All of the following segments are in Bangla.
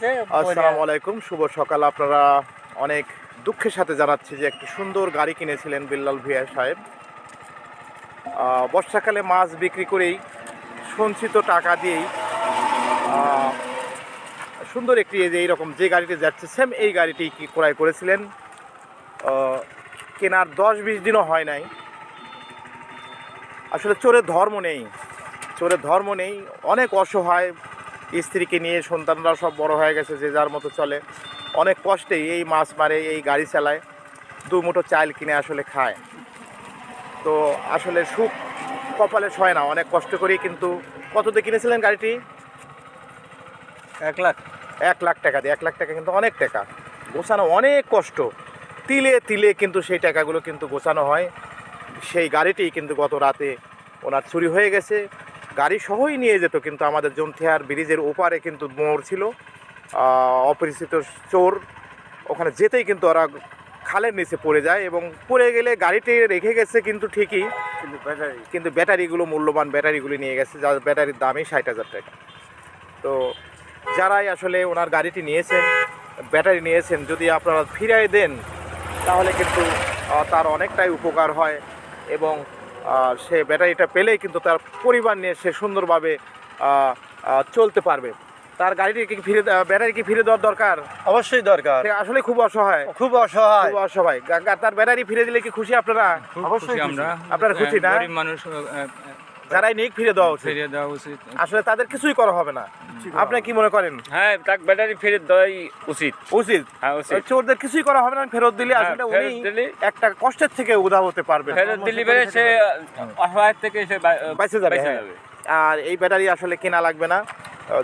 আসসালামু আলাইকুম, শুভ সকাল। আপনারা অনেক দুঃখের সাথে জানাচ্ছি যে একটি সুন্দর গাড়ি কিনেছিলেন বিল্লাল ভিয়া সাহেব। বর্ষাকালে মাছ বিক্রি করেই সঞ্চিত টাকা দিয়েই সুন্দর একটি যে এইরকম যে গাড়িটি যাচ্ছে সেম এই গাড়িটি কি ক্রয় করেছিলেন? কেনার দশ বিশ দিনও হয় নাই। আসলে চোরের ধর্ম নেই। চোরের ধর্ম নেই। অনেক অসহায় স্ত্রীকে নিয়ে সন্তানরা সব বড় হয়ে গেছে যে যার মতো চলে। অনেক কষ্টেই এই মাছ মারে এই গাড়ি চালায় দু মুঠো চাল কিনে আসলে খায়। তো আসলে সুখ কপালে সয় না অনেক কষ্ট করেই কিন্তু কত দিয়ে কিনেছিলেন গাড়িটি? এক লাখ। এক লাখ টাকা দিয়ে এক লাখ টাকা কিন্তু অনেক টাকা। গোছানো অনেক কষ্ট। তিলে তিলে কিন্তু সেই টাকাগুলো কিন্তু গোছানো হয়। সেই গাড়িটি কিন্তু গত রাতে ওনার চুরি হয়ে গেছে। গাড়ি সহই নিয়ে যেত কিন্তু আমাদের জমথিয়ার ব্রিজের ওপারে কিন্তু মোড় ছিল অপরিচিত চোর। ওখানে যেতেই কিন্তু ওরা খালের নিচে পড়ে যায় এবং পড়ে গেলে গাড়িটি রেখে গেছে কিন্তু ঠিকই কিন্তু ব্যাটারি। কিন্তু ব্যাটারিগুলো মূল্যবান ব্যাটারিগুলি নিয়ে গেছে যার ব্যাটারির দামই ষাট হাজার টাকা। তো যারাই আসলে ওনার গাড়িটি নিয়েছেন ব্যাটারি নিয়েছেন যদি আপনারা ফিরিয়ে দেন তাহলে কিন্তু তার অনেকটাই উপকার হয় এবং সে ব্যাটারিটা পেলেই কিন্তু তার পরিবার নিয়ে সে সুন্দরভাবে চলতে পারবে। তার গাড়িটি কি ফিরে ব্যাটারি কি ফিরে দেওয়ার দরকার? অবশ্যই দরকার। সে আসলে খুব অসহায়। খুব অসহায়। খুব অসহায়। তার ব্যাটারি ফিরে দিলে কি খুশি আপনারা? অবশ্যই। আমরা। আপনারা খুশি না? মানুষ যারাই নিক ফিরে দেওয়া উচিত। ফিরিয়ে দেওয়া উচিত। আসলে তাদের কিছুই করা হবে না। আপনি কি মনে করেন? হ্যাঁ তাক ব্যাটারি ফিরে দেওয়াই উচিত। উচিত। হ্যাঁ উচিত। চোরদের কিছুই করা হবে না ফেরত দিলে হ্যাঁ, আসলে উনি একটা কষ্টের থেকে উদা হতে পারবেন। ফেরত দিলি সে অসহায় থেকে সে বেঁচে হ্যাঁ। যাবে। আর এই ব্যাটারি আসলে কেনা লাগবে না।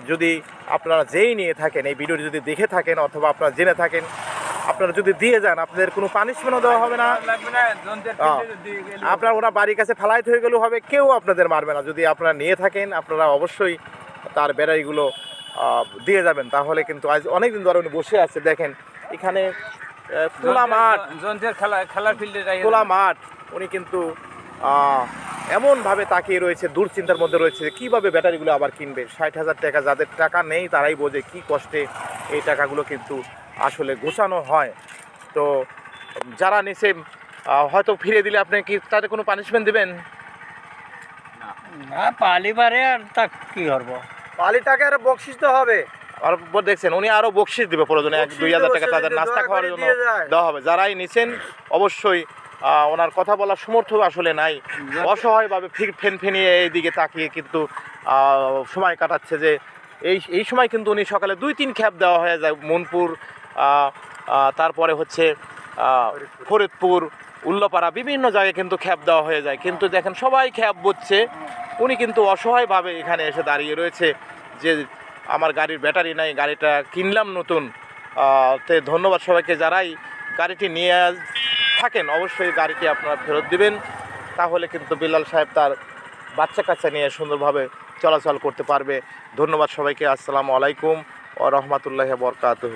যদি আপনারা যেই নিয়ে থাকেন এই ভিডিওটি যদি দেখে থাকেন অথবা আপনারা জেনে থাকেন আপনারা যদি দিয়ে যান আপনাদের কোনো পানিশমেন্টও দেওয়া হবে না। আপনার ওরা বাড়ির কাছে ফেলাইতে হয়ে গেলেও হবে কেউ আপনাদের মারবে না। যদি আপনারা নিয়ে থাকেন আপনারা অবশ্যই তার ব্যাটারিগুলো আহ, দিয়ে যাবেন। তাহলে কিন্তু আজ অনেকদিন ধরে উনি বসে আছে দেখেন। এখানে খোলা মাঠ। খেলা খেলার ফিল্ডে খোলা মাঠ। উনি কিন্তু এমনভাবে তাকিয়ে রয়েছে দুশ্চিন্তার মধ্যে রয়েছে কীভাবে ব্যাটারিগুলো আবার কিনবে? ষাট হাজার টাকা যাদের টাকা নেই তারাই বোঝে কী কষ্টে এই টাকাগুলো কিন্তু আসলে গোছানো হয়। তো যারা নিচে হয়তো ফিরে দিলে আপনি কি তাদের কোনো পানিশমেন্ট দেবেন? না পালি পারে আর তা কি করব? পালি টাকা আর বকশিস তো হবে। আর দেখছেন উনি আরও বকশিস দিবে প্রয়োজনে এক দুই হাজার টাকা তাদের নাস্তা খাওয়ার জন্য দেওয়া হবে। যারাই নিছেন অবশ্যই ওনার কথা বলার সমর্থ আসলে নাই। অসহায়ভাবে ফির ফেন ফেনিয়ে এইদিকে তাকিয়ে কিন্তু সময় কাটাচ্ছে যে এই এই সময় কিন্তু উনি সকালে দুই তিন খ্যাপ দেওয়া হয়ে যায়। মনপুর তারপরে হচ্ছে ফরিদপুর, উল্লাপাড়া বিভিন্ন জায়গায় কিন্তু খ্যাপ দেওয়া হয়ে যায়। কিন্তু দেখেন, সবাই খ্যাপ বুঝছে। উনি কিন্তু অসহায়ভাবে এখানে এসে দাঁড়িয়ে রয়েছে যে, আমার গাড়ির ব্যাটারি নাই, গাড়িটা কিনলাম নতুন। তে ধন্যবাদ সবাইকে যারাই গাড়িটি নিয়ে থাকেন। অবশ্যই গাড়িটি আপনারা ফেরত দিবেন। তাহলে কিন্তু বিল্লাল সাহেব তার বাচ্চা কাচ্চা নিয়ে সুন্দরভাবে চলাচল করতে পারবে। ধন্যবাদ সবাইকে। আসসালামু আলাইকুম ও রহমতুল্লাহ বরকাতহ।